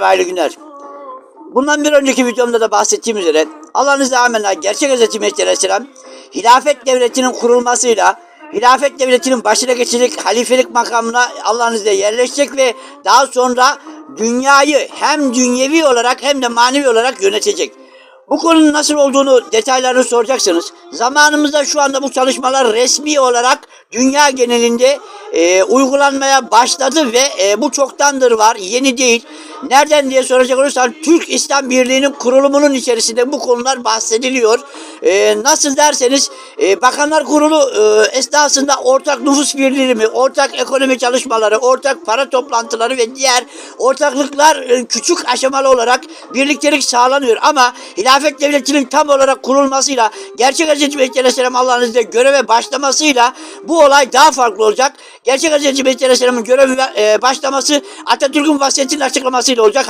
Hayırlı günler. Bundan bir önceki videomda da bahsettiğim üzere Allah'ın amenna gerçek Hz. Mehdi Aleyhisselam hilafet devletinin kurulmasıyla hilafet devletinin başına geçecek halifelik makamına Allah'ın izniyle yerleşecek ve daha sonra dünyayı hem dünyevi olarak hem de manevi olarak yönetecek. Bu konunun nasıl olduğunu detaylarını soracaksınız. Zamanımızda şu anda bu çalışmalar resmi olarak dünya genelinde e, uygulanmaya başladı ve e, bu çoktandır var, yeni değil. Nereden diye soracak olursan Türk İslam Birliği'nin kurulumunun içerisinde bu konular bahsediliyor. E, nasıl derseniz e, Bakanlar Kurulu e, esnasında ortak nüfus birliği, ortak ekonomi çalışmaları, ortak para toplantıları ve diğer ortaklıklar e, küçük aşamalı olarak birliktelik sağlanıyor. Ama hilafet devletinin tam olarak kurulmasıyla gerçek Hazreti Mehdi Aleyhisselam Allah'ın izniyle göreve başlamasıyla bu olay daha farklı olacak. Gerçek Mehdi Aleyhisselam'ın göreve e, başlaması Atatürk'ün vasiyetinin açıklamasıyla olacak.